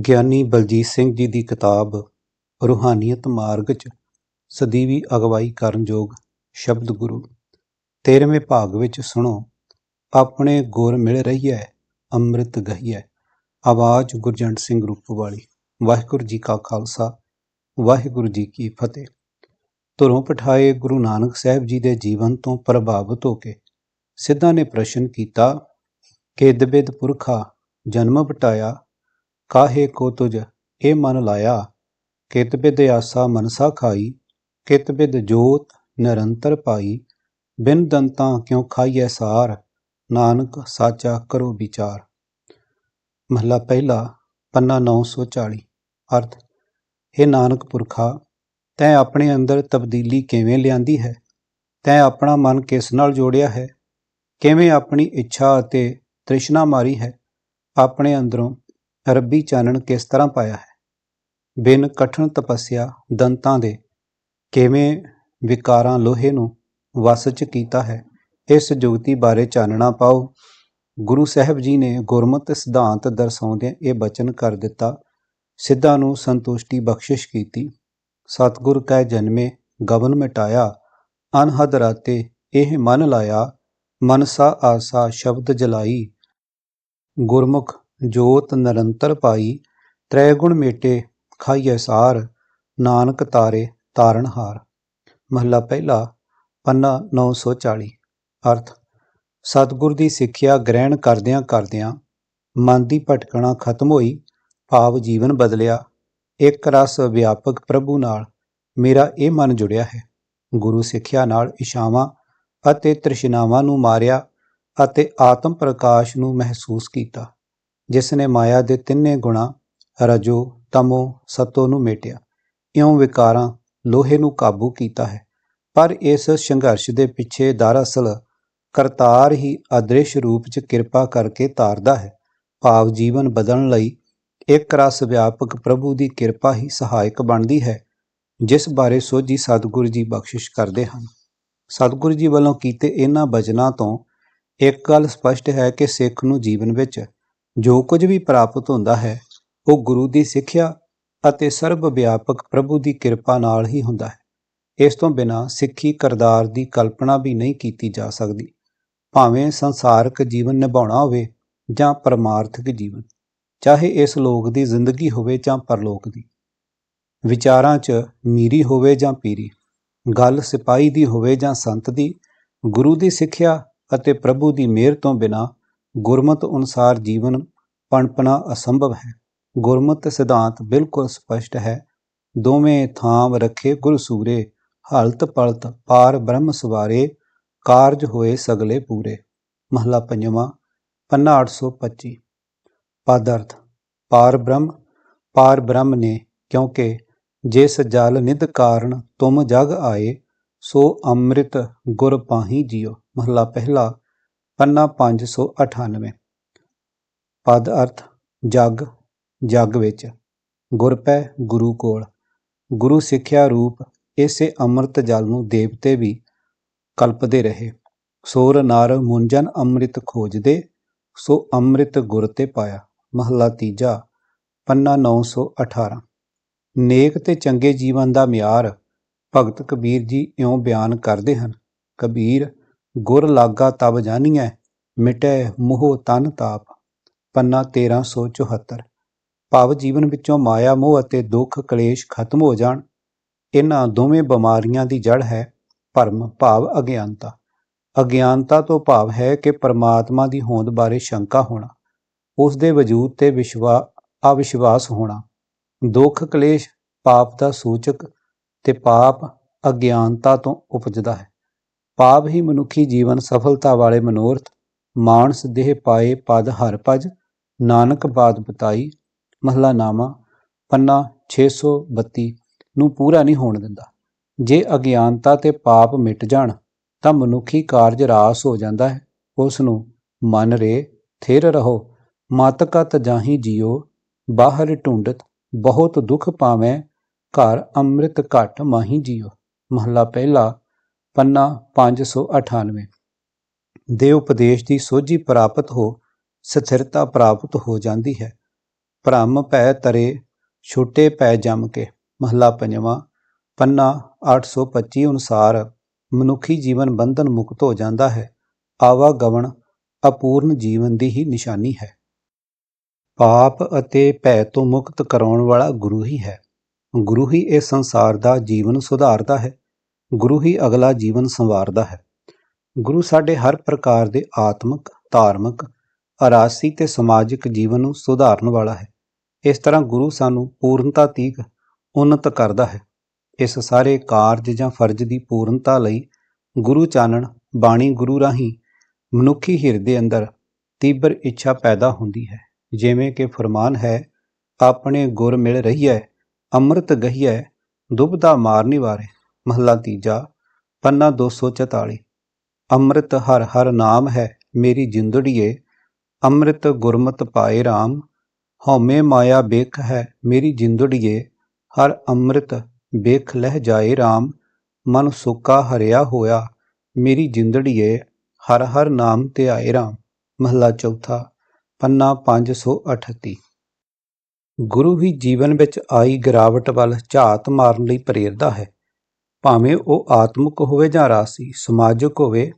ਗਿਆਨੀ ਬਲਜੀਤ ਸਿੰਘ ਜੀ ਦੀ ਕਿਤਾਬ ਰੂਹਾਨੀਅਤ ਮਾਰਗ 'ਚ ਸਦੀਵੀ ਅਗਵਾਈ ਕਰਨ ਯੋਗ ਸ਼ਬਦ ਗੁਰੂ। 13ਵੇਂ ਭਾਗ ਵਿੱਚ ਸੁਣੋ, ਆਪਣੇ ਗੁਰ ਮਿਲ ਰਹੀ ਹੈ ਅੰਮ੍ਰਿਤ ਗਹੀਐ। ਆਵਾਜ਼ ਗੁਰਜੰਟ ਸਿੰਘ ਰੂਪ ਵਾਲੀ। ਵਾਹਿਗੁਰੂ ਜੀ ਕਾ ਖਾਲਸਾ, ਵਾਹਿਗੁਰੂ ਜੀ ਕੀ ਫਤਿਹ। ਧੁਰੋਂ ਪਠਾਏ ਗੁਰੂ ਨਾਨਕ ਸਾਹਿਬ ਜੀ ਦੇ ਜੀਵਨ ਤੋਂ ਪ੍ਰਭਾਵਿਤ ਹੋ ਕੇ ਸਿੱਧਾ ਨੇ ਪ੍ਰਸ਼ਨ ਕੀਤਾ, ਕਿ ਦਬਿਦ ਪੁਰਖਾ ਜਨਮ ਬਟਾਇਆ ਕਾਹੇ ਕੋ ਤੁਜ ਇਹ ਮਨ ਲਾਇਆ? ਕਿਤ ਬਿਦ ਆਸਾ ਮਨਸਾ ਖਾਈ? ਕਿਤ ਬਿਦ ਜੋਤ ਨਿਰੰਤਰ ਪਾਈ? ਬਿਨ ਦੰਤਾਂ ਕਿਉ ਖਾਈਐ ਸਾਰ? ਨਾਨਕ ਸਾਚਾ ਕਰੋ ਵਿਚਾਰ। ਮਹਲਾ ਪਹਿਲਾ, ਪੰਨਾ 940 ਅਰਥ हे ਨਾਨਕ ਪੁਰਖਾ, ਤੈਂ ਆਪਣੇ ਅੰਦਰ ਤਬਦੀਲੀ ਕਿਵੇਂ ਲਿਆਂਦੀ ਹੈ? ਤੈਂ ਆਪਣਾ ਮਨ ਕਿਸ ਨਾਲ ਜੋੜਿਆ ਹੈ? ਕਿਵੇਂ ਆਪਣੀ ਇੱਛਾ ਅਤੇ ਤ੍ਰਿਸ਼ਨਾ ਮਾਰੀ ਹੈ? ਆਪਣੇ ਅੰਦਰੋਂ ਰੱਬੀ ਚਾਨਣ ਕਿਸ ਤਰ੍ਹਾਂ ਪਾਇਆ ਹੈ? ਬਿਨ ਕਠਨ ਤਪੱਸਿਆ ਦੰਤਾਂ ਦੇ ਕਿਵੇਂ ਵਿਕਾਰਾਂ ਲੋਹੇ ਨੂੰ ਵਸ ਚ ਕੀਤਾ ਹੈ? ਇਸ ਜੁਗਤੀ ਬਾਰੇ ਚਾਨਣਾ ਪਾਓ। ਗੁਰੂ ਸਾਹਿਬ ਜੀ ਨੇ ਗੁਰਮਤਿ ਸਿਧਾਂਤ ਦਰਸਾਉਂਦਿਆਂ ਇਹ ਬਚਨ ਕਰ ਦਿੱਤਾ। ਸਿੱਧਾਂ ਨੂੰ ਸੰਤੁਸ਼ਟੀ ਬਖਸ਼ਿਸ਼ ਕੀਤੀ। ਸਤਿਗੁਰ ਕੈ ਜਨਮੇ, ਗਵਨ ਮਿਟਾਇਆ। ਅਨਹਦ ਰਾਤੇ ਇਹ ਮਨ ਲਾਇਆ। ਮਨਸਾ ਆਸਾ ਸ਼ਬਦ ਜਲਾਈ। ਗੁਰਮੁਖ ਜੋਤ ਨਿਰੰਤਰ ਪਾਈ ਤ੍ਰੈ ਗੁਣ ਮੇਟੇ ਖਾਈਐ ਸਾਰ, ਨਾਨਕ ਤਾਰੇ ਤਾਰਨ ਹਾਰ। ਮਹਲਾ ਪਹਿਲਾ, ਪੰਨਾ 940 ਅਰਥ, ਸਤਿਗੁਰ ਦੀ ਸਿੱਖਿਆ ਗ੍ਰਹਿਣ ਕਰਦਿਆਂ ਕਰਦਿਆਂ ਮਨ ਦੀ ਭਟਕਣਾ ਖਤਮ ਹੋਈ, ਭਾਵ ਜੀਵਨ ਬਦਲਿਆ। ਇੱਕ ਰਸ ਵਿਆਪਕ ਪ੍ਰਭੂ ਨਾਲ ਮੇਰਾ ਇਹ ਮਨ ਜੁੜਿਆ ਹੈ। ਗੁਰੂ ਸਿੱਖਿਆ ਨਾਲ ਇਸ਼ਾਵਾਂ ਅਤੇ ਤ੍ਰਿਸ਼ਨਾਵਾਂ ਨੂੰ ਮਾਰਿਆ ਅਤੇ ਆਤਮ ਪ੍ਰਕਾਸ਼ ਨੂੰ ਮਹਿਸੂਸ ਕੀਤਾ। ਜਿਸ ਨੇ ਮਾਇਆ ਦੇ ਤਿੰਨੇ ਗੁਣਾ, ਰਜੋ, ਤਮੋ, ਸਤੋ ਨੂੰ ਮੇਟਿਆ। ਇਉਂ ਵਿਕਾਰਾਂ ਲੋਹੇ ਨੂੰ ਕਾਬੂ ਕੀਤਾ ਹੈ। ਪਰ ਇਸ ਸੰਘਰਸ਼ ਦੇ ਪਿੱਛੇ ਦਰਅਸਲ ਕਰਤਾਰ ਹੀ ਅਦ੍ਰਿਸ਼ ਰੂਪ 'ਚ ਕਿਰਪਾ ਕਰਕੇ ਤਾਰਦਾ ਹੈ। ਭਾਵ ਜੀਵਨ ਬਦਲਣ ਲਈ ਇੱਕ ਰਸ ਵਿਆਪਕ ਪ੍ਰਭੂ ਦੀ ਕਿਰਪਾ ਹੀ ਸਹਾਇਕ ਬਣਦੀ ਹੈ, ਜਿਸ ਬਾਰੇ ਸੋਝੀ ਸਤਿਗੁਰੂ ਜੀ ਬਖਸ਼ਿਸ਼ ਕਰਦੇ ਹਨ। ਸਤਿਗੁਰੂ ਜੀ ਵੱਲੋਂ ਕੀਤੇ ਇਹਨਾਂ ਬਚਨਾਂ ਤੋਂ ਇੱਕ ਗੱਲ ਸਪਸ਼ਟ ਹੈ ਕਿ ਸਿੱਖ ਨੂੰ ਜੀਵਨ ਵਿੱਚ ਜੋ ਕੁਝ ਵੀ ਪ੍ਰਾਪਤ ਹੁੰਦਾ ਹੈ, ਉਹ ਗੁਰੂ ਦੀ ਸਿੱਖਿਆ ਅਤੇ ਸਰਬ ਵਿਆਪਕ ਪ੍ਰਭੂ ਦੀ ਕਿਰਪਾ ਨਾਲ ਹੀ ਹੁੰਦਾ ਹੈ। ਇਸ ਤੋਂ ਬਿਨਾ ਸਿੱਖੀ ਕਰਦਾਰ ਦੀ ਕਲਪਨਾ ਵੀ ਨਹੀਂ ਕੀਤੀ ਜਾ ਸਕਦੀ। ਭਾਵੇਂ ਸੰਸਾਰਕ ਜੀਵਨ ਨਿਭਾਉਣਾ ਹੋਵੇ ਜਾਂ ਪਰਮਾਰਥਿਕ ਜੀਵਨ, ਚਾਹੇ ਇਸ ਲੋਕ ਦੀ ਜ਼ਿੰਦਗੀ ਹੋਵੇ ਜਾਂ ਪਰਲੋਕ ਦੀ। ਵਿਚਾਰਾਂ 'ਚ ਮੀਰੀ ਹੋਵੇ ਜਾਂ ਪੀਰੀ, ਗੱਲ ਸਿਪਾਹੀ ਦੀ ਹੋਵੇ ਜਾਂ ਸੰਤ ਦੀ, ਗੁਰੂ ਦੀ ਸਿੱਖਿਆ ਅਤੇ ਪ੍ਰਭੂ ਦੀ ਮਿਹਰ ਤੋਂ ਬਿਨਾ ਗੁਰਮਤ ਅਨੁਸਾਰ ਜੀਵਨ ਪਣਪਣਾ ਅਸੰਭਵ ਹੈ। ਗੁਰਮਤਿ ਸਿਧਾਂਤ ਬਿਲਕੁਲ ਸਪਸ਼ਟ ਹੈ। ਦੋਵੇਂ ਥਾਮ ਰੱਖੇ ਗੁਰ ਸੂਰੇ, ਹਲਤ ਪਲਤ, ਪਾਰ ਬ੍ਰਹਮ ਸਵਾਰੇ, ਕਾਰਜ ਹੋਏ ਸਗਲੇ ਪੂਰੇ। ਮਹਲਾ ਪੰਜਵਾਂ, ਪੰਨਾ 825 ਪਦ ਅਰਥ ਪਾਰ ਬ੍ਰਹਮ ਪਾਰ ਬ੍ਰਹਮ ਨੇ ਕਿਉਂਕਿ ਜਿਸ ਜਲ ਨਿਧ ਕਾਰਨ ਤੁਮ ਜਗ ਆਏ, ਸੋ ਅੰਮ੍ਰਿਤ ਗੁਰ ਪਾਹੀ ਜਿਉ ਮਹਲਾ ਪਹਿਲਾ ਪੰਨਾ 598 ਪਦ ਅਰਥ, ਜਗ ਜਗ ਵਿੱਚ। ਗੁਰ ਪੈ ਗੁਰੂ ਕੋਲ। ਗੁਰੂ ਸਿੱਖਿਆ ਰੂਪ ਇਸੇ ਅੰਮ੍ਰਿਤ ਜਲ ਨੂੰ ਦੇਵਤੇ ਵੀ ਕਲਪਦੇ ਰਹੇ। ਸੋਰ ਨਰ ਮੁੰਜਨ ਅੰਮ੍ਰਿਤ ਖੋਜਦੇ, ਸੋ ਅੰਮ੍ਰਿਤ ਗੁਰ ਤੇ ਪਾਇਆ। ਮਹਲਾ ਤੀਜਾ, ਪੰਨਾ 918 ਨੇਕ ਤੇ ਚੰਗੇ ਜੀਵਨ ਦਾ ਮਿਆਰ ਭਗਤ ਕਬੀਰ ਜੀ ਇਉਂ ਬਿਆਨ ਕਰਦੇ ਹਨ, ਕਬੀਰ ਗੁਰ ਲਾਗਾ ਤਬ ਜਾਣੀਐ ਮਿਟੈ ਮੋਹ ਤਨ ਤਾਪ। ਪੰਨਾ 1374 ਭਾਵ ਜੀਵਨ ਵਿੱਚੋਂ ਮਾਇਆ, ਮੋਹ ਅਤੇ ਦੁੱਖ ਕਲੇਸ਼ ਖਤਮ ਹੋ ਜਾਣ। ਇਹਨਾਂ ਦੋਵੇਂ ਬਿਮਾਰੀਆਂ ਦੀ ਜੜ ਹੈ ਭਰਮ, ਭਾਵ, ਅਗਿਆਨਤਾ। ਅਗਿਆਨਤਾ ਤੋਂ ਭਾਵ ਹੈ ਕਿ ਪਰਮਾਤਮਾ ਦੀ ਹੋਂਦ ਬਾਰੇ ਸ਼ੰਕਾ ਹੋਣਾ। ਉਸ ਦੇ ਵਜੂਦ ਤੇ ਵਿਸ਼ਵਾ, ਅਵਿਸ਼ਵਾਸ ਹੋਣਾ। ਦੁੱਖ, ਕਲੇਸ਼, ਪਾਪ ਦਾ ਸੂਚਕ ਤੇ ਪਾਪ ਅਗਿਆਨਤਾ ਤੋਂ ਉਪਜਦਾ ਹੈ। ਪਾਪ ਹੀ ਮਨੁੱਖੀ ਜੀਵਨ ਸਫਲਤਾ ਵਾਲੇ ਮਨੋਰਥ, ਮਾਨਸ ਦੇਹ ਪਾਏ ਪਦ ਹਰ ਭਜ, ਨਾਨਕ ਬਾਦ ਬਤਾਈ ਮਹਲਾ ਨਾਮਾ ਪੰਨਾ 632 ਨੂੰ ਪੂਰਾ ਨਹੀਂ ਹੋਣ ਦਿੰਦਾ। ਜੇ ਅਗਿਆਨਤਾ ਤੇ ਪਾਪ ਮਿਟ ਜਾਣ, ਤਾਂ ਮਨੁੱਖੀ ਕਾਰਜ ਰਾਸ ਹੋ ਜਾਂਦਾ ਹੈ। ਉਸ ਨੂੰ ਮਨ ਰੇ, ਥਿਰ ਰਹੋ ਮਤ ਕਤ ਜਾਹੀ ਜਿਉ ਬਾਹਰ ਢੂੰਡਤ, ਬਹੁਤ ਦੁੱਖ ਪਾਵੇਂ, ਘਰ ਅੰਮ੍ਰਿਤ ਘਟ ਮਾਹੀ ਜਿਉ ਮਹਲਾ ਪਹਿਲਾ ਪੰਨਾ 598 ਦੇ ਉਪਦੇਸ਼ ਦੀ ਸੋਝੀ ਪ੍ਰਾਪਤ ਹੋ, ਸਥਿਰਤਾ ਪ੍ਰਾਪਤ ਹੋ ਜਾਂਦੀ ਹੈ। ਭ੍ਰਮ ਭੈ ਤਰੇ, ਛੁੱਟੇ ਪੈ ਜਮ ਕੇ। ਮਹਲਾ ਪੰਜਵਾਂ, ਪੰਨਾ 825 ਅਨੁਸਾਰ ਮਨੁੱਖੀ ਜੀਵਨ ਬੰਧਨ ਮੁਕਤ ਹੋ ਜਾਂਦਾ ਹੈ। ਆਵਾਗਮਨ ਅਪੂਰਨ ਜੀਵਨ ਦੀ ਹੀ ਨਿਸ਼ਾਨੀ ਹੈ। ਪਾਪ ਅਤੇ ਭੈ ਤੋਂ ਮੁਕਤ ਕਰਾਉਣ ਵਾਲਾ ਗੁਰੂ ਹੀ ਹੈ। ਗੁਰੂ ਹੀ ਇਹ ਸੰਸਾਰ ਦਾ ਜੀਵਨ ਸੁਧਾਰਦਾ ਹੈ। ਗੁਰੂ ਹੀ ਅਗਲਾ ਜੀਵਨ ਸੰਵਾਰਦਾ ਹੈ। ਗੁਰੂ ਸਾਡੇ ਹਰ ਪ੍ਰਕਾਰ ਦੇ ਆਤਮਿਕ, ਧਾਰਮਿਕ, ਅਰਾਸੀ ਤੇ ਸਮਾਜਿਕ ਜੀਵਨ ਨੂੰ ਸੁਧਾਰਨ ਵਾਲਾ ਹੈ। ਇਸ ਤਰ੍ਹਾਂ ਗੁਰੂ ਸਾਨੂੰ ਪੂਰਨਤਾ ਤੀਕ ਉન્નਤ ਕਰਦਾ ਹੈ। ਇਸ ਸਾਰੇ ਕਾਰਜ ਜਾਂ ਫਰਜ਼ ਦੀ ਪੂਰਨਤਾ ਲਈ ਗੁਰੂ ਚਾਨਣ, ਬਾਣੀ ਗੁਰੂ ਰਾਹੀਂ ਮਨੁੱਖੀ ਹਿਰਦੇ ਅੰਦਰ ਤੀਬਰ ਇੱਛਾ ਪੈਦਾ ਹੁੰਦੀ ਹੈ। ਜਿਵੇਂ ਕਿ ਫਰਮਾਨ ਹੈ, ਆਪਣੇ ਗੁਰ ਮਿਲ ਰਹੀ ਹੈ ਅੰਮ੍ਰਿਤ ਗਹੀਐ ਦੁਬਦਾ ਮਾਰਨੀ ਵਾਰੇ ਮਹੱਲਾ ਤੀਜਾ, ਪੰਨਾ 244 ਅੰਮ੍ਰਿਤ ਹਰ ਹਰ ਨਾਮ ਹੈ ਮੇਰੀ ਜਿੰਦੜੀਏ, ਅੰਮ੍ਰਿਤ ਗੁਰਮਤ ਪਾਏ RAM ਹਉਮੈ ਮਾਇਆ ਬੇਖ ਹੈ ਮੇਰੀ ਜਿੰਦੜੀਏ, ਹਰ ਅੰਮ੍ਰਿਤ ਬੇਖ ਲਹਿ ਜਾਏ RAM ਮਨ ਸੁੱਕਾ ਹਰਿਆ ਹੋਇਆ ਮੇਰੀ ਜਿੰਦੜੀਏ, ਹਰ ਹਰ ਨਾਮ ਤੇ ਆਏ RAM ਮਹਲਾ ਚੌਥਾ, ਪੰਨਾ 538 ਗੁਰੂ ਹੀ ਜੀਵਨ ਵਿੱਚ ਆਈ ਗਿਰਾਵਟ ਵੱਲ ਝਾਤ ਮਾਰਨ ਲਈ ਪ੍ਰੇਰਦਾ ਹੈ। ਭਾਵੇਂ ਉਹ ਆਤਮਿਕ ਹੋਵੇ ਜਾਂ ਰਾਸੀ, ਸਮਾਜਿਕ ਹੋਵੇ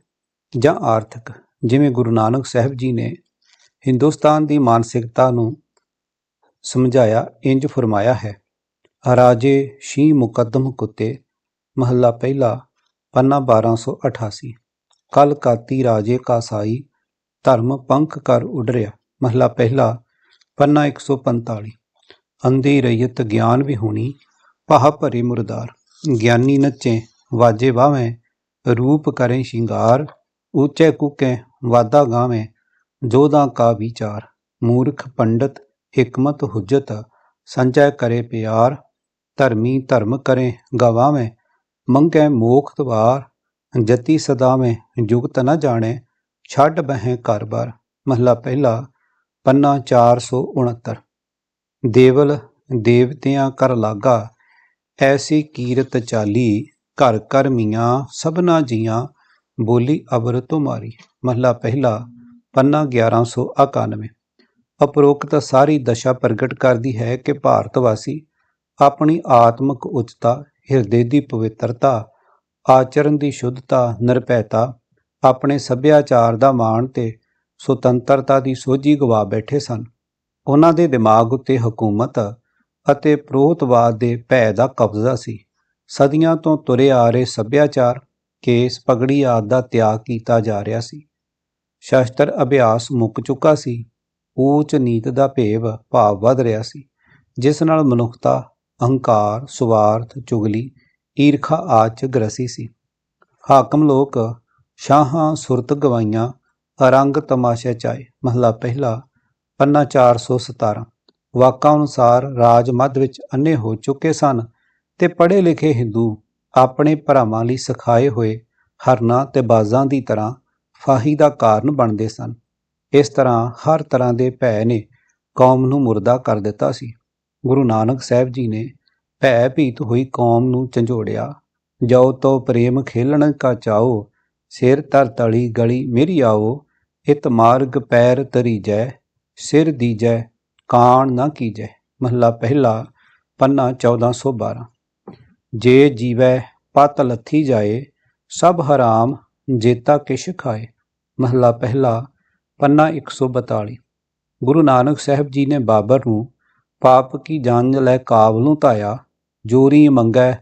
ਜਾਂ ਆਰਥਿਕ, ਜਿਵੇਂ ਗੁਰੂ ਨਾਨਕ ਸਾਹਿਬ ਜੀ ਨੇ ਹਿੰਦੁਸਤਾਨ ਦੀ ਮਾਨਸਿਕਤਾ ਨੂੰ ਸਮਝਾਇਆ, ਇੰਜ ਫਰਮਾਇਆ ਹੈ, ਰਾਜੇ ਸ਼ੀ ਮੁਕੱਦਮ ਕੁੱਤੇ, ਮਹੱਲਾ ਪਹਿਲਾ, ਪੰਨਾ 1288 ਕਲ ਕਾਤੀ ਰਾਜੇ ਕਾਸਾਈ ਧਰਮ ਪੰਖ ਕਰ ਉਡਰਿਆ, ਮਹਲਾ ਪਹਿਲਾ, ਪੰਨਾ 145 ਅੰਧੀ ਰਈਤ ਗਿਆਨ ਵੀ ਹੋਣੀ ਪਾਹ ਭਰੇ ਮੁਰਦਾਰ। ਗਿਆਨੀ ਨੱਚੇ, ਵਾਜੇ ਵਾਵੇਂ ਰੂਪ ਕਰੇ ਸ਼ਿੰਗਾਰ, ਉੱਚੇ ਕੁਕੇ ਵਾਦਾ ਗਾਵੇਂ, ਜੋਧਾਂ ਕਾ ਵਿਚਾਰ, ਮੂਰਖ ਪੰਡਤ ਹਕਮਤ ਹੁਜਤ, ਸੰਚੈ ਕਰੇ ਪਿਆਰ, ਧਰਮੀ ਧਰਮ ਕਰੇ ਗਵਾਵੇਂ, ਮੰਗੈ ਮੋਖ ਤਵਾਰ, ਜਤੀ ਸਦਾਵੇਂ, ਜੁਗਤ ਨ ਜਾਣੇ, ਛੱਡ ਬਹਿ ਘਰ ਬਾਰ, ਮਹਲਾ ਪਹਿਲਾ, ਪੰਨਾ 469 ਦੇਵਲ ਦੇਵਤਿਆਂ ਕਰ ਲਾਗਾ ਐਸੀ ਕੀਰਤ ਚਾਲੀ, ਘਰ ਘਰ ਮੀਆਂ, ਸਭਨਾ ਜੀਆਂ, ਬੋਲੀ ਅਬਰ ਤੁਮਾਰੀ ਮਹਲਾ ਪਹਿਲਾ, ਪੰਨਾ 1191 ਉਪਰੋਕਤ ਸਾਰੀ ਦਸ਼ਾ ਪ੍ਰਗਟ ਕਰਦੀ ਹੈ ਕਿ ਭਾਰਤ ਵਾਸੀ ਆਪਣੀ ਆਤਮਿਕ ਉੱਚਤਾ, ਹਿਰਦੇ ਦੀ ਪਵਿੱਤਰਤਾ ਆਚਰਨ ਦੀ ਸ਼ੁੱਧਤਾ, ਨਿਰਭੈਤਾ, ਆਪਣੇ ਸੱਭਿਆਚਾਰ ਦਾ ਮਾਣ ਤੇ ਸੁਤੰਤਰਤਾ ਦੀ ਸੋਝੀ ਗਵਾ ਬੈਠੇ ਸਨ। ਉਹਨਾਂ ਦੇ ਦਿਮਾਗ ਉੱਤੇ ਹਕੂਮਤ ਅਤੇ ਪ੍ਰੋਤਵਾਦ ਦੇ ਭੈ ਦਾ ਕਬਜ਼ਾ ਸੀ। ਸਦੀਆਂ ਤੋਂ ਤੁਰੇ ਆ ਰਹੇ ਸੱਭਿਆਚਾਰ ਕੇਸ ਪਗੜੀ ਆਦ ਦਾ ਤਿਆਗ ਕੀਤਾ ਜਾ ਰਿਹਾ ਸੀ। ਸ਼ਸਤਰ ਅਭਿਆਸ ਮੁੱਕ ਚੁੱਕਾ ਸੀ। ਊਚ ਨੀਤ ਦਾ ਭੇਵ ਭਾਵ ਵੱਧ ਰਿਹਾ ਸੀ, ਜਿਸ ਨਾਲ ਮਨੁੱਖਤਾ, ਅਹੰਕਾਰ, ਸੁਵਾਰਥ, ਚੁਗਲੀ, ਈਰਖਾ ਆਦ ਚ ਗ੍ਰਸੀ ਸੀ। ਹਾਕਮ ਲੋਕ ਸ਼ਾਹਾਂ ਸੁਰਤ ਗਵਾਈਆਂ ਅਰੰਗ ਤਮਾਸ਼ਾ ਚਾਏ। ਮਹਲਾ ਪਹਿਲਾ, ਪੰਨਾ 417 ਵਾਕਾਂ ਅਨੁਸਾਰ ਰਾਜ ਮੱਧ ਵਿੱਚ ਅੰਨੇ ਹੋ ਚੁੱਕੇ ਸਨ ਤੇ ਪੜ੍ਹੇ ਲਿਖੇ ਹਿੰਦੂ ਆਪਣੇ ਭਰਾਵਾਂ ਲਈ ਸਿਖਾਏ ਹੋਏ ਹਰਨਾ ਤੇ ਬਾਜ਼ਾਂ ਦੀ ਤਰ੍ਹਾਂ ਫਾਹੀ ਦਾ ਕਾਰਨ ਬਣਦੇ ਸਨ। ਇਸ ਤਰ੍ਹਾਂ ਹਰ ਤਰ੍ਹਾਂ ਦੇ ਭੈ ਨੇ ਕੌਮ ਨੂੰ ਮੁਰਦਾ ਕਰ ਦਿੱਤਾ ਸੀ। ਗੁਰੂ ਨਾਨਕ ਸਾਹਿਬ ਜੀ ਨੇ ਭੈ ਭੀਤ ਹੋਈ ਕੌਮ ਨੂੰ ਝੰਜੋੜਿਆ ਜੋ ਤੋ ਪ੍ਰੇਮ ਖੇਲਣ ਕਾ ਚਾਓ, ਸਿਰ ਤਰ ਤਲੀ ਗਲੀ ਮੇਰੀ ਆਓ, ਇਤ ਮਾਰਗ ਪੈਰ ਤਰੀ ਜੈ, ਸਿਰ ਦੀਜੈ ਕਾਣ ਨਾ ਕੀਜੈ। ਮਹਲਾ ਪਹਿਲਾ, ਪੰਨਾ 1412 ਜੇ ਜੀਵੈ ਪਤ ਲੱਥੀ ਜਾਏ, ਸਭ ਹਰਾਮ ਜੇਤਾ ਕਿਛ ਖਾਏ। ਮਹਲਾ ਪਹਿਲਾ, ਪੰਨਾ 142 ਗੁਰੂ ਨਾਨਕ ਸਾਹਿਬ ਜੀ ਨੇ ਬਾਬਰ ਨੂੰ ਪਾਪ ਕੀ ਜਾਨ ਲੈ ਕਾਬਲ ਧਾਇਆ, ਜੋਰੀ ਮੰਗੈ,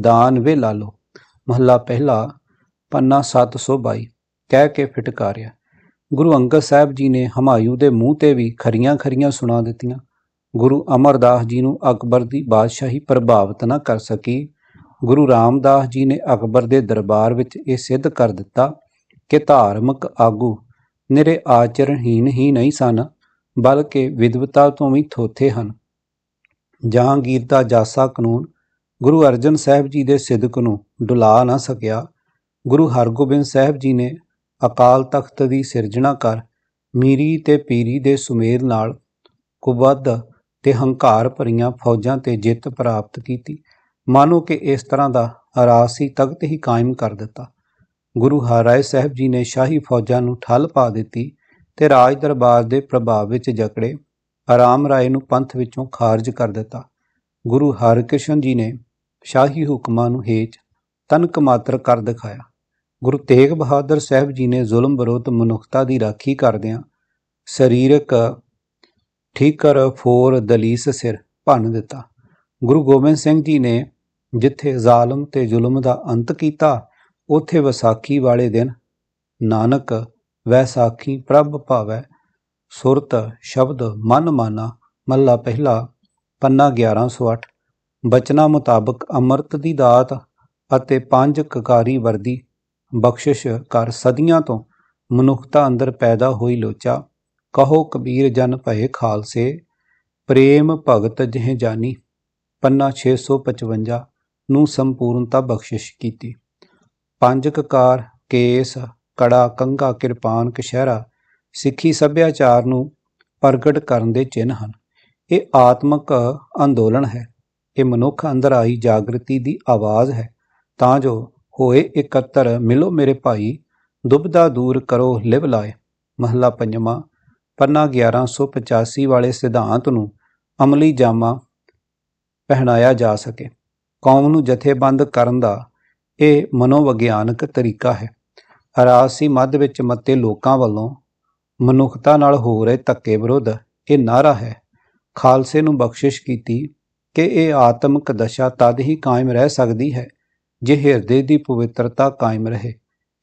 ਦਾਨ ਵੇ ਲਾਲੋ। ਮਹਲਾ ਪਹਿਲਾ, ਪੰਨਾ 722 ਕਹਿ ਕੇ ਫਟਕਾਰਿਆ। ਗੁਰੂ ਅੰਗਦ ਸਾਹਿਬ ਜੀ ਨੇ ਹਮਾਯੂ ਦੇ ਮੂੰਹ ਤੇ ਵੀ ਖਰੀਆਂ ਖਰੀਆਂ ਸੁਣਾ ਦਿੱਤੀਆਂ। ਗੁਰੂ ਅਮਰਦਾਸ ਜੀ ਨੂੰ ਅਕਬਰ ਦੀ ਬਾਦਸ਼ਾਹੀ ਪ੍ਰਭਾਵਿਤ ਨਾ ਕਰ ਸਕੀ। ਗੁਰੂ ਰਾਮਦਾਸ ਜੀ ਨੇ ਅਕਬਰ ਦੇ ਦਰਬਾਰ ਵਿੱਚ ਇਹ ਸਿੱਧ ਕਰ ਦਿੱਤਾ ਕਿ ਧਾਰਮਿਕ ਆਗੂ ਨਿਰੇ ਆਚਰਣਹੀਨ ਹੀ ਨਹੀਂ ਸਨ, ਬਲਕਿ ਵਿਦਵਤਾ ਤੋਂ ਵੀ ਥੋਥੇ ਹਨ। ਜਹਾਂਗੀਰ ਦਾ ਜਾਸਾ ਕਾਨੂੰਨ ਗੁਰੂ ਅਰਜਨ ਸਾਹਿਬ ਜੀ ਦੇ ਸਿਦਕ ਨੂੰ ਡੁਲਾ ਨਾ ਸਕਿਆ। ਗੁਰੂ ਹਰਗੋਬਿੰਦ ਸਾਹਿਬ ਜੀ ਨੇ ਅਕਾਲ ਤਖਤ ਦੀ ਸਿਰਜਣਾ ਕਰ, ਮੀਰੀ ਤੇ ਪੀਰੀ ਦੇ ਸੁਮੇਲ ਨਾਲ ਕੁਬੱਧ ਤੇ ਹੰਕਾਰ ਭਰੀਆਂ ਫੌਜਾਂ ਤੇ ਜਿੱਤ ਪ੍ਰਾਪਤ ਕੀਤੀ। ਮਾਨੋ ਕਿ ਇਸ ਤਰ੍ਹਾਂ ਦਾ ਰਾਸੀ ਤਖਤ ਹੀ ਕਾਇਮ ਕਰ ਦਿੱਤਾ। ਗੁਰੂ ਹਰਿਰਾਏ ਸਾਹਿਬ ਜੀ ਨੇ ਸ਼ਾਹੀ ਫੌਜਾਂ ਨੂੰ ਠੱਲ ਪਾ ਦਿੱਤੀ ਤੇ ਰਾਜ ਦਰਬਾਰ ਦੇ ਪ੍ਰਭਾਵ ਵਿੱਚ ਜਕੜੇ ਆਰਾਮ ਰਾਏ ਨੂੰ ਪੰਥ ਵਿੱਚੋਂ ਖਾਰਜ ਕਰ ਦਿੱਤਾ। ਗੁਰੂ ਹਰਕ੍ਰਿਸ਼ਨ ਜੀ ਨੇ ਸ਼ਾਹੀ ਹੁਕਮਾਂ ਨੂੰ ਹੇਚ ਤਨਕ ਮਾਤਰ ਕਰ ਦਿਖਾਇਆ। ਗੁਰੂ ਤੇਗ ਬਹਾਦਰ ਸਾਹਿਬ ਜੀ ਨੇ ਜ਼ੁਲਮ ਵਿਰੋਧ ਮਨੁੱਖਤਾ ਦੀ ਰਾਖੀ ਕਰਦਿਆਂ ਸਰੀਰਕ ਠੀਕਰ ਫੋਰ ਦਲੀਸ ਸਿਰ ਭੰਨ ਦਿੱਤਾ। ਗੁਰੂ ਗੋਬਿੰਦ ਸਿੰਘ ਜੀ ਨੇ ਜਿੱਥੇ ਜ਼ਾਲਮ ਤੇ ਜ਼ੁਲਮ ਦਾ ਅੰਤ ਕੀਤਾ, ਉਥੇ ਵਿਸਾਖੀ ਵਾਲੇ ਦਿਨ ਨਾਨਕ ਵੈਸਾਖੀ ਪ੍ਰਭ ਭਾਵੈ ਸੁਰਤ ਸ਼ਬਦ ਮਨ ਮਾਨਾ ਮੱਲਾ ਪਹਿਲਾ ਪੰਨਾ 1108 ਬਚਨਾ ਮੁਤਾਬਕ ਅੰਮ੍ਰਿਤ ਦੀ ਦਾਤ ਅਤੇ ਪੰਜ ਕਕਾਰੀ ਵਰਦੀ ਬਖਸ਼ਿਸ਼ ਕਰ ਸਦੀਆਂ ਤੋਂ ਮਨੁੱਖਤਾ ਅੰਦਰ ਪੈਦਾ ਹੋਈ ਲੋਚਾ। ਕਹੋ ਕਬੀਰ ਜਨ ਭਏ ਖਾਲਸੇ, ਪ੍ਰੇਮ ਭਗਤ ਜਿਹ ਜਾਨੀ। ਪੰਨਾ 655 ਨੂੰ ਸੰਪੂਰਨਤਾ ਬਖਸ਼ਿਸ਼ ਕੀਤੀ। ਪੰਜ ਕਕਾਰ ਕੇਸ ਕੜਾ ਕੰਗਾ ਕਿਰਪਾਨ ਕਸ਼ਹਿਰਾ ਸਿੱਖੀ ਸੱਭਿਆਚਾਰ ਨੂੰ ਪ੍ਰਗਟ ਕਰਨ ਦੇ ਚਿੰਨ੍ਹ ਹਨ। ਇਹ ਆਤਮਕ ਅੰਦੋਲਨ ਹੈ। ਇਹ ਮਨੁੱਖ ਅੰਦਰ ਆਈ ਜਾਗਰਤੀ ਦੀ ਆਵਾਜ਼ ਹੈ। ਤਾਂ ਜੋ ਹੋਏ ਇਕੱਤਰ, ਮਿਲੋ ਮੇਰੇ ਭਾਈ, ਦੁਬਦਾ ਦੂਰ ਕਰੋ ਲਿਵ ਲਾਏ। ਮਹੱਲਾ ਪੰਜਵਾਂ, ਪੰਨਾ 1185 ਵਾਲੇ ਸਿਧਾਂਤ ਨੂੰ ਅਮਲੀ ਜਾਮਾ ਪਹਿਨਾਇਆ ਜਾ ਸਕੇ। ਕੌਮ ਨੂੰ ਜਥੇਬੰਦ ਕਰਨ ਦਾ ਇਹ ਮਨੋਵਿਗਿਆਨਕ ਤਰੀਕਾ ਹੈ। ਰਾਜਸੀ ਮੱਧ ਵਿੱਚ ਮੱਤੇ ਲੋਕਾਂ ਵੱਲੋਂ ਮਨੁੱਖਤਾ ਨਾਲ ਹੋ ਰਹੇ ਧੱਕੇ ਵਿਰੁੱਧ ਇਹ ਨਾਰਾ ਹੈ। ਖਾਲਸੇ ਨੂੰ ਬਖਸ਼ਿਸ਼ ਕੀਤੀ ਕਿ ਇਹ ਆਤਮਿਕ ਦਸ਼ਾ ਤਦ ਹੀ ਕਾਇਮ ਰਹਿ ਸਕਦੀ ਹੈ ਜੇ ਹਿਰਦੇ ਦੀ ਪਵਿੱਤਰਤਾ ਕਾਇਮ ਰਹੇ,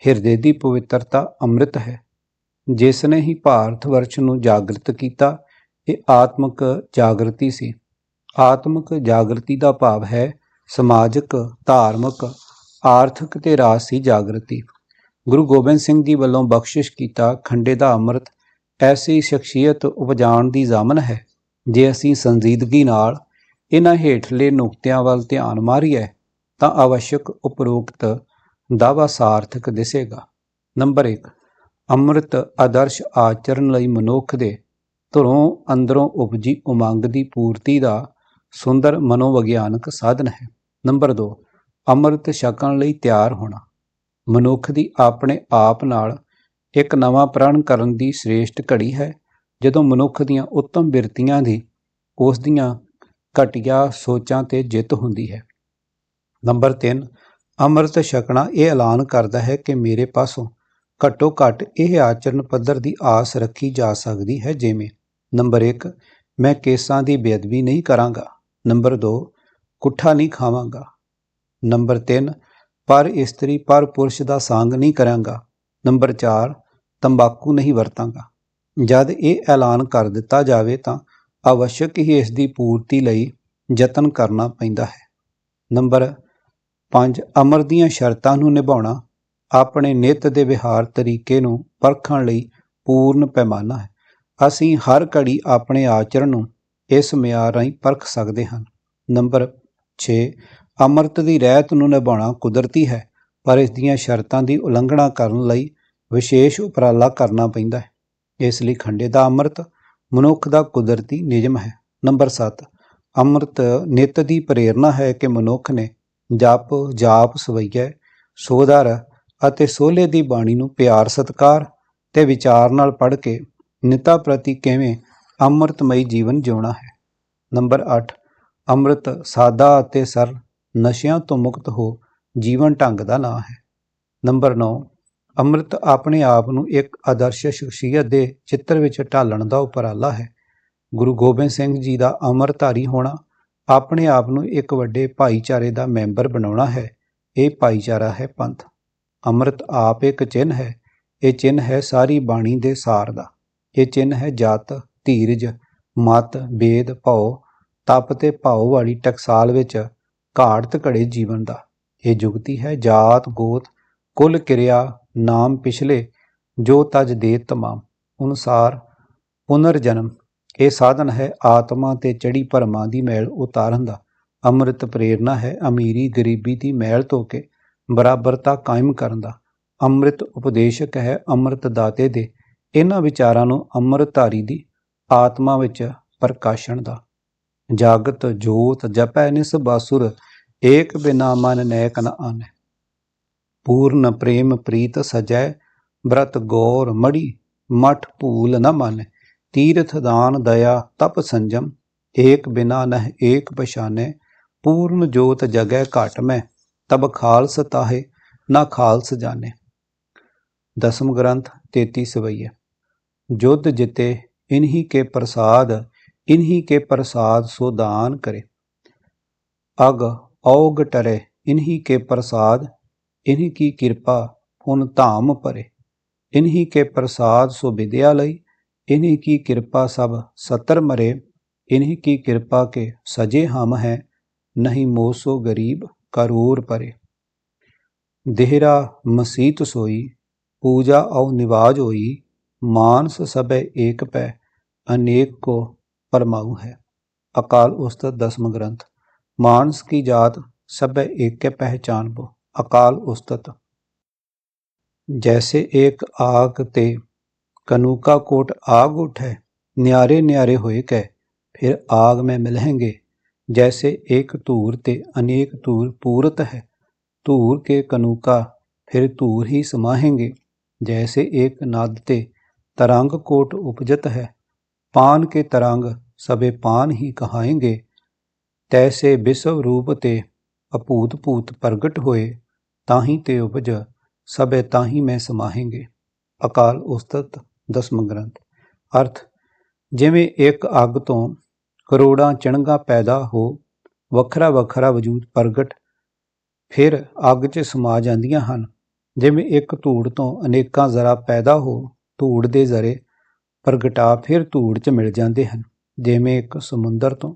ਹਿਰਦੇ ਦੀ ਪਵਿੱਤਰਤਾ ਅੰਮ੍ਰਿਤ ਹੈ। ਜਿਸ ਨੇ ਹੀ ਭਾਰਤ ਵਰਸ਼ ਨੂੰ ਜਾਗਰਤ ਕੀਤਾ, ਇਹ ਆਤਮਿਕ ਜਾਗਰਤੀ ਸੀ। ਆਤਮਿਕ ਜਾਗਰਤੀ ਦਾ ਭਾਵ ਹੈ ਸਮਾਜਿਕ, ਧਾਰਮਿਕ, ਆਰਥਿਕ ਤੇ ਰਾਜਸੀ ਜਾਗਰਤੀ। ਗੁਰੂ ਗੋਬਿੰਦ ਸਿੰਘ ਜੀ ਵੱਲੋਂ ਬਖਸ਼ਿਸ਼ ਕੀਤਾ, ਖੰਡੇ ਦਾ ਅੰਮ੍ਰਿਤ ਐਸੀ ਸ਼ਖਸੀਅਤ ਉਪਜਾਣ ਦੀ ਜ਼ਾਮਨ ਹੈ, ਜੇ ਅਸੀਂ ਸੰਜੀਦਗੀ ਨਾਲ ਇਹਨਾਂ ਹੇਠਲੇ ਨੁਕਤਿਆਂ ਵੱਲ ਧਿਆਨ ਮਾਰੀਏ ਤਾਂ ਆਵਸ਼ਕ ਉਪਰੋਕਤ ਦਾਵਾ ਸਾਰਥਕ ਦਿਸੇਗਾ। ਨੰਬਰ 1 ਅੰਮ੍ਰਿਤ ਆਦਰਸ਼ ਆਚਰਨ ਲਈ ਮਨੁੱਖ ਦੇ ਧੁਰੋਂ ਅੰਦਰੋਂ ਉਪਜੀ ਉਮੰਗ ਦੀ ਪੂਰਤੀ ਦਾ ਸੁੰਦਰ ਮਨੋਵਿਗਿਆਨਕ ਸਾਧਨ ਹੈ। ਨੰਬਰ 2 ਅੰਮ੍ਰਿਤ ਛਕਣ ਲਈ ਤਿਆਰ ਹੋਣਾ। ਮਨੁੱਖ ਦੀ ਆਪਣੇ ਆਪ ਨਾਲ ਇੱਕ ਨਵਾਂ ਪ੍ਰਣ ਕਰਨ ਦੀ ਸ੍ਰੇਸ਼ਟ ਘੜੀ ਹੈ। ਜਦੋਂ ਮਨੁੱਖ ਦੀਆਂ ਉੱਤਮ ਬਿਰਤੀਆਂ ਦੀ ਉਸ ਦੀਆਂ ਘਟੀਆ ਸੋਚਾਂ ਤੇ ਜਿੱਤ ਹੁੰਦੀ ਹੈ। ਨੰਬਰ 3 ਅੰਮ੍ਰਿਤ ਛਕਣਾ ਇਹ ਐਲਾਨ ਕਰਦਾ ਹੈ ਕਿ ਮੇਰੇ ਪਾਸੋਂ ਘੱਟੋ ਘੱਟ ਇਹ ਆਚਰਣ ਪੱਧਰ ਦੀ ਆਸ ਰੱਖੀ ਜਾ ਸਕਦੀ ਹੈ ਜਿਵੇਂ, ਨੰਬਰ 1 ਮੈਂ ਕੇਸਾਂ ਦੀ ਬੇਅਦਬੀ ਨਹੀਂ ਕਰਾਂਗਾ। ਨੰਬਰ 2 ਕੁੱਠਾ ਨਹੀਂ ਖਾਵਾਂਗਾ। ਨੰਬਰ 3 ਪਰ ਇਸਤਰੀ ਪਰ ਪੁਰਸ਼ ਦਾ ਸੰਗ ਨਹੀਂ ਕਰਾਂਗਾ। ਨੰਬਰ 4 ਤੰਬਾਕੂ ਨਹੀਂ ਵਰਤਾਂਗਾ। ਜਦ ਇਹ ਐਲਾਨ ਕਰ ਦਿੱਤਾ ਜਾਵੇ ਤਾਂ ਅਵਸ਼ਕ ਹੀ ਇਸ ਦੀ ਪੂਰਤੀ ਲਈ ਯਤਨ ਕਰਨਾ ਪੈਂਦਾ ਹੈ। ਨੰਬਰ ਪੰਜ, ਅਮਰ ਦੀਆਂ ਸ਼ਰਤਾਂ ਨੂੰ ਨਿਭਾਉਣਾ ਆਪਣੇ ਨਿਤ ਦੇ ਵਿਹਾਰ ਤਰੀਕੇ ਨੂੰ ਪਰਖਣ ਲਈ ਪੂਰਨ ਪੈਮਾਨਾ ਹੈ। ਅਸੀਂ ਹਰ ਘੜੀ ਆਪਣੇ ਆਚਰਣ ਨੂੰ ਇਸ ਮਿਆਰ ਰਾਹੀਂ ਪਰਖ ਸਕਦੇ ਹਾਂ। ਨੰਬਰ 6 ਅੰਮ੍ਰਿਤ ਦੀ ਰਹਿਤ ਨੂੰ ਨਿਭਾਉਣਾ ਕੁਦਰਤੀ ਹੈ, ਪਰ ਇਸ ਦੀਆਂ ਸ਼ਰਤਾਂ ਦੀ ਉਲੰਘਣਾ ਕਰਨ ਲਈ ਵਿਸ਼ੇਸ਼ ਉਪਰਾਲਾ ਕਰਨਾ ਪੈਂਦਾ ਹੈ। ਇਸ ਲਈ ਖੰਡੇ ਦਾ ਅੰਮ੍ਰਿਤ ਮਨੁੱਖ ਦਾ ਕੁਦਰਤੀ ਨਿਯਮ ਹੈ। ਨੰਬਰ 7 ਅੰਮ੍ਰਿਤ ਨਿਤ ਦੀ ਪ੍ਰੇਰਣਾ ਹੈ ਕਿ ਮਨੁੱਖ ਨੇ ਜਪ, ਜਾਪ ਸਵਈਐ ਸੋਧਰ ਅਤੇ ਸੋਲੇ ਦੀ ਬਾਣੀ ਨੂੰ ਪਿਆਰ, ਸਤਕਾਰ ਤੇ ਵਿਚਾਰ ਨਾਲ ਪੜ੍ਹ ਕੇ ਨਿਤਾ ਪ੍ਰਤੀ ਕਿਵੇਂ ਅੰਮ੍ਰਿਤਮਈ ਜੀਵਨ ਜਿਉਣਾ ਹੈ। ਨੰਬਰ 8 ਅੰਮ੍ਰਿਤ ਸਾਦਾ ਅਤੇ ਸਰਲ ਨਸ਼ਿਆਂ ਤੋਂ ਮੁਕਤ ਹੋ ਜੀਵਨ ਢੰਗ ਦਾ ਨਾਂ ਹੈ। ਨੰਬਰ 9 ਅੰਮ੍ਰਿਤ ਆਪਣੇ ਆਪ ਨੂੰ ਇੱਕ ਆਦਰਸ਼ ਸ਼ਖਸੀਅਤ ਦੇ ਚਿੱਤਰ ਵਿੱਚ ਢਾਲਣ ਦਾ ਉਪਰਾਲਾ ਹੈ। ਗੁਰੂ ਗੋਬਿੰਦ ਸਿੰਘ ਜੀ ਦਾ ਅੰਮ੍ਰਿਤਧਾਰੀ ਹੋਣਾ ਆਪਣੇ ਆਪ ਨੂੰ ਇੱਕ ਵੱਡੇ ਭਾਈਚਾਰੇ ਦਾ ਮੈਂਬਰ ਬਣਾਉਣਾ ਹੈ। ਇਹ ਭਾਈਚਾਰਾ ਹੈ ਪੰਥ। ਅੰਮ੍ਰਿਤ ਆਪ ਇੱਕ ਚਿੰਨ੍ਹ ਹੈ। ਇਹ ਚਿੰਨ੍ਹ ਹੈ ਸਾਰੀ ਬਾਣੀ ਦੇ ਸਾਰ ਦਾ। ਇਹ ਚਿੰਨ੍ਹ ਹੈ ਜਾਤ, ਧੀਰਜ, ਮਤ ਵੇਦ ਭਉ, ਤਪ ਤੇ ਭਾਉ ਵਾਲੀ ਟਕਸਾਲ ਵਿੱਚ ਘਾੜਤ ਘੜੇ ਜੀਵਨ ਦਾ। ਇਹ ਜੁਗਤੀ ਹੈ ਜਾਤ, ਗੋਤ, ਕੁਲ ਕਿਰਿਆ, ਨਾਮ ਪਿਛਲੇ, ਜੋ ਤਜ ਦੇ ਤਮਾਮ। ਅਨੁਸਾਰ ਪੁਨਰ ਜਨਮ ਇਹ ਸਾਧਨ ਹੈ ਆਤਮਾ ਤੇ ਚੜੀ ਭਰਮਾਂ ਦੀ ਮੈਲ ਉਤਾਰਨ ਦਾ। ਅੰਮ੍ਰਿਤ ਪ੍ਰੇਰਣਾ ਹੈ ਅਮੀਰੀ ਗਰੀਬੀ ਦੀ ਮੈਲ ਧੋ ਕੇ ਬਰਾਬਰਤਾ ਕਾਇਮ ਕਰਨ ਦਾ। ਅੰਮ੍ਰਿਤ ਉਪਦੇਸ਼ਕ ਹੈ ਅੰਮ੍ਰਿਤ ਦਾਤੇ ਦੇ। ਇਹਨਾਂ ਵਿਚਾਰਾਂ ਨੂੰ ਅੰਮ੍ਰਿਤਧਾਰੀ ਦੀ ਆਤਮਾ ਵਿੱਚ ਪ੍ਰਕਾਸ਼ਣ ਦਾ। ਜਾਗਤ, ਜੋਤ, ਜਪੈ ਨਿਸ ਬਾਸੁਰ, ਏਕ ਬਿਨਾ ਮਨ ਨੈਕ ਨ ਆਨੈ। ਪੂਰਨ ਪ੍ਰੇਮ ਪ੍ਰੀਤ ਸਜੈ, ਬ੍ਰਤ ਗੌਰ ਮੜੀ ਮਠ ਭੂਲ ਨ ਮਾਨੈ। ਤੀਰਥ ਦਾਨ ਦਇਆ ਤਪ ਸੰਜਮ ਏਕ ਬਿਨਾ ਨਹਿ ਏਕ ਪਛਾਨੈ ਪੂਰਨ ਜੋਤ ਜਗੈ ਘਟ ਮੈਂ ਤਬ ਖਾਲਸ ਤਾਹੇ ਨਾ ਖਾਲਸ ਜਾਣੇ ਦਸਮ ਗ੍ਰੰਥ 33 ਸਵਈਆ ਜੁਧ ਜਿਤੇ ਇਨਹੀ ਕੇ ਪ੍ਰਸਾਦ इन्हीं के प्रसाद सो दान करे अग औग टरे इन्हीं के प्रसाद इन्हीं की कृपा पुन धाम परे इन्हीं के प्रसाद सो विद्यालय इन्हीं की कृपा सब सतर मरे, इन्हीं की कृपा के सजे हम हैं, नहीं मोसो गरीब करूर परे। देहरा मसीत सोई, पूजा औ निवाज होई, मानस सबे एक पै, अनेक को परमाणु है। अकाल उस्तत दसम ग्रंथ, मानस की जात सब एक के पहचान बो अकाल उस्तत। जैसे एक आग ते कनुका कोट आग उठे, न्यारे न्यारे होए कै फिर आग में मिलेंगे जैसे एक धूर ते अनेक धूर पूरत है धूर के कनूका फिर धूर ही समाहेंगे। जैसे एक नद ते तरंग कोट उपजत है, पान के तरंग सबे पान ही कहाएँगे। तैसे विश्व रूप ते अपूत भूत प्रगट होए, ताही ते उपज सबे ताही में समाहेंगे। अकाल उस्तत ਦਸਮ ਗ੍ਰੰਥ। ਅਰਥ, ਜਿਵੇਂ ਇੱਕ ਅੱਗ ਤੋਂ ਕਰੋੜਾਂ ਚਿਣਗਾ ਪੈਦਾ ਹੋ ਵੱਖਰਾ ਵੱਖਰਾ ਵਜੂਦ ਪ੍ਰਗਟ, ਫਿਰ ਅੱਗ 'ਚ ਸਮਾ ਜਾਂਦੀਆਂ ਹਨ। ਜਿਵੇਂ ਇੱਕ ਧੂੜ ਤੋਂ ਅਨੇਕਾਂ ਜ਼ਰਾ ਪੈਦਾ ਹੋ ਧੂੜ ਦੇ ਜ਼ਰੇ ਪ੍ਰਗਟਾ ਫਿਰ ਧੂੜ 'ਚ ਮਿਲ ਜਾਂਦੇ ਹਨ। ਜਿਵੇਂ ਇੱਕ ਸਮੁੰਦਰ ਤੋਂ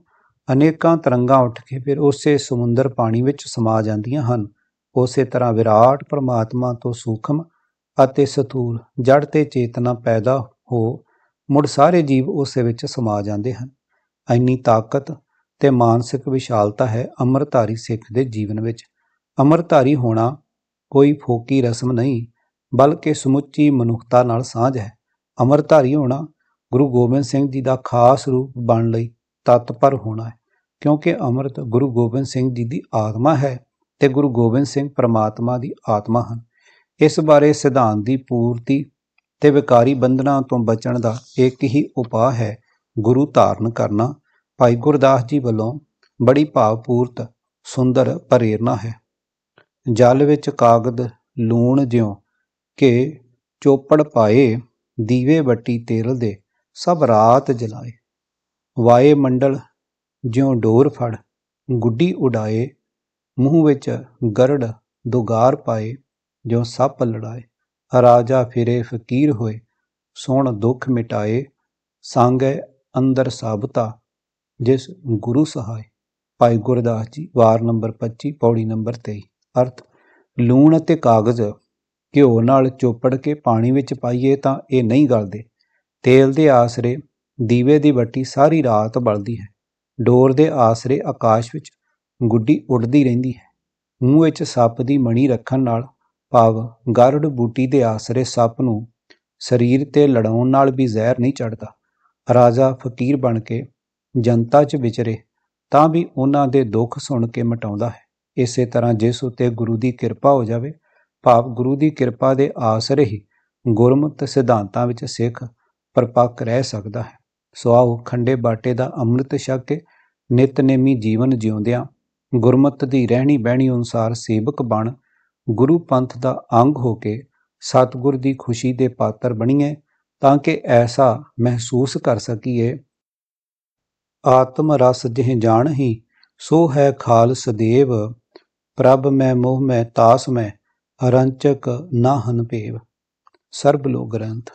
ਅਨੇਕਾਂ ਤਰੰਗਾਂ ਉੱਠ ਕੇ ਫਿਰ ਉਸੇ ਸਮੁੰਦਰ ਪਾਣੀ ਵਿੱਚ ਸਮਾ ਜਾਂਦੀਆਂ ਹਨ। ਉਸੇ ਤਰ੍ਹਾਂ ਵਿਰਾਟ ਪਰਮਾਤਮਾ ਤੋਂ ਸੂਖਮ ਅਤੇ ਸਥੂਲ ਜੜ ਤੇ ਚੇਤਨਾ ਪੈਦਾ ਹੋ ਮੁੜ ਸਾਰੇ ਜੀਵ ਉਸੇ ਵਿੱਚ ਸਮਾ ਜਾਂਦੇ ਹਨ। ਐਨੀ ਤਾਕਤ ਤੇ ਮਾਨਸਿਕ ਵਿਸ਼ਾਲਤਾ ਹੈ ਅਮਰਧਾਰੀ ਸਿੱਖ ਦੇ ਜੀਵਨ ਵਿੱਚ। ਅਮਰਧਾਰੀ ਹੋਣਾ ਕੋਈ ਫੋਕੀ ਰਸਮ ਨਹੀਂ, ਬਲਕਿ ਸਮੁੱਚੀ ਮਨੁੱਖਤਾ ਨਾਲ ਸਾਂਝ ਹੈ। ਅਮਰਧਾਰੀ ਹੋਣਾ ਗੁਰੂ ਗੋਬਿੰਦ ਸਿੰਘ ਜੀ ਦਾ ਖਾਸ ਰੂਪ ਬਣ ਲਈ ਤਤਪਰ ਹੋਣਾ ਹੈ, ਕਿਉਂਕਿ ਅੰਮ੍ਰਿਤ ਗੁਰੂ ਗੋਬਿੰਦ ਸਿੰਘ ਜੀ ਦੀ ਆਤਮਾ ਹੈ ਤੇ ਗੁਰੂ ਗੋਬਿੰਦ ਸਿੰਘ ਪ੍ਰਮਾਤਮਾ ਦੀ ਆਤਮਾ ਹਨ। ਇਸ ਬਾਰੇ ਸਿਧਾਂਤ ਦੀ ਪੂਰਤੀ ਤੇ ਵਿਕਾਰੀ ਬੰਧਨਾਂ ਤੋਂ ਬਚਣ ਦਾ ਇੱਕ ਹੀ ਉਪਾਅ ਹੈ, ਗੁਰੂ ਧਾਰਨ ਕਰਨਾ। ਭਾਈ ਗੁਰਦਾਸ ਜੀ ਵੱਲੋਂ ਬੜੀ ਭਾਵਪੂਰਤ, ਸੁੰਦਰ ਪ੍ਰੇਰਣਾ ਹੈ। ਜਲ ਵਿੱਚ ਕਾਗਦ ਲੂਣ ਜਿਉ ਕਿ ਚੋਪੜ ਪਾਏ, ਦੀਵੇ ਬੱਟੀ ਤੇਲ ਦੇ ਸਭ ਰਾਤ ਜਲਾਏ। ਵਾਏ ਮੰਡਲ ਜਿਉ ਡੋਰ ਫੜ, ਗੁੱਡੀ ਉਡਾਏ, ਮੂੰਹ ਵਿੱਚ ਗਰੜ ਦੁਗਾਰ ਪਾਏ। ਜੋ ਸੱਪ ਲੜਾਏ, ਰਾਜਾ ਫਿਰੇ ਫਕੀਰ ਹੋਏ, ਸੁਣ ਦੁੱਖ ਮਿਟਾਏ, ਸੰਗੈ ਅੰਦਰ ਸਾਬਤਾ, ਜਿਸ ਗੁਰੂ ਸਹਾਇ ਭਾਈ ਗੁਰਦਾਸ ਜੀ, ਵਾਰ ਨੰਬਰ 25 ਪੌੜੀ ਨੰਬਰ 23 ਅਰਥ, ਲੂਣ ਅਤੇ ਕਾਗਜ਼ ਘਿਓ ਨਾਲ ਚੋਪੜ ਕੇ ਪਾਣੀ ਵਿੱਚ ਪਾਈਏ ਤਾਂ ਇਹ ਨਹੀਂ ਗਲਦੇ। ਤੇਲ ਦੇ ਆਸਰੇ ਦੀਵੇ ਦੀ ਬੱਟੀ ਸਾਰੀ ਰਾਤ ਬਲਦੀ ਹੈ। ਡੋਰ ਦੇ ਆਸਰੇ ਆਕਾਸ਼ ਵਿੱਚ ਗੁੱਡੀ ਉੱਡਦੀ ਰਹਿੰਦੀ ਹੈ। ਮੂੰਹ ਵਿੱਚ ਸੱਪ ਦੀ ਮਣੀ ਰੱਖਣ ਨਾਲ ਭਾਵ ਗਰੜ ਬੂਟੀ ਦੇ ਆਸਰੇ ਸੱਪ ਨੂੰ ਸਰੀਰ ਤੇ ਲੜਾਉਣ ਨਾਲ ਵੀ ਜ਼ਹਿਰ ਨਹੀਂ ਚੜਦਾ ਰਾਜਾ ਫਕੀਰ ਬਣ ਕੇ ਜਨਤਾ 'ਚ ਵਿਚਰੇ, ਤਾਂ ਵੀ ਉਹਨਾਂ ਦੇ ਦੁੱਖ ਸੁਣ ਕੇ ਮਟਾਉਂਦਾ ਹੈ। ਇਸੇ ਤਰ੍ਹਾਂ ਜਿਸ ਉਤੇ ਗੁਰੂ ਦੀ ਕਿਰਪਾ ਹੋ ਜਾਵੇ, ਭਾਵ ਗੁਰੂ ਦੀ ਕਿਰਪਾ ਦੇ ਆਸਰੇ ਹੀ ਗੁਰਮਤਿ ਸਿਧਾਂਤਾਂ ਵਿੱਚ ਸਿੱਖ ਪਰਪੱਕ ਰਹਿ ਸਕਦਾ ਹੈ। ਸੋ ਆਓ ਖੰਡੇ ਬਾਟੇ ਦਾ ਅੰਮ੍ਰਿਤ ਛਕ ਕੇ ਨਿਤਨੇਮੀ ਜੀਵਨ ਜਿਉਂਦਿਆਂ ਗੁਰਮਤਿ ਦੀ ਰਹਿਣੀ ਬਹਿਣੀ ਅਨੁਸਾਰ ਸੇਵਕ ਬਣ ਗੁਰੂ ਪੰਥ ਦਾ ਅੰਗ ਹੋ ਕੇ ਸਤਿਗੁਰ ਦੀ ਖੁਸ਼ੀ ਦੇ ਪਾਤਰ ਬਣੀਏ, ਤਾਂ ਕਿ ਐਸਾ ਮਹਿਸੂਸ ਕਰ ਸਕੀਏ। ਆਤਮ ਰਸ ਜਿਹ ਜਾਣਹੀ ਸੋ ਹੈ ਖਾਲਸ ਦੇਵ। ਪ੍ਰਭ ਮੈਂ ਮੋਹ ਮੈਂ ਤਾਸ ਮੈਂ ਅਰੰਚਕ ਨਾ ਹਨ ਭੇਵ ਸਰਬ ਲੋਕ ਗ੍ਰੰਥ।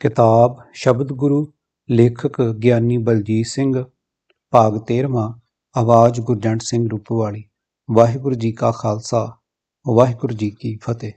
ਕਿਤਾਬ, ਸ਼ਬਦ ਗੁਰੂ, ਲੇਖਕ ਗਿਆਨੀ ਬਲਜੀਤ ਸਿੰਘ। ਭਾਗ 13ਵਾਂ ਆਵਾਜ਼ ਗੁਰਜੰਟ ਸਿੰਘ ਰੂਪਵਾਲੀ। ਵਾਹਿਗੁਰੂ ਜੀ ਕਾ ਖਾਲਸਾ। ਵਾਹਿਗੁਰੂ ਜੀ ਕੀ ਫਤਿਹ।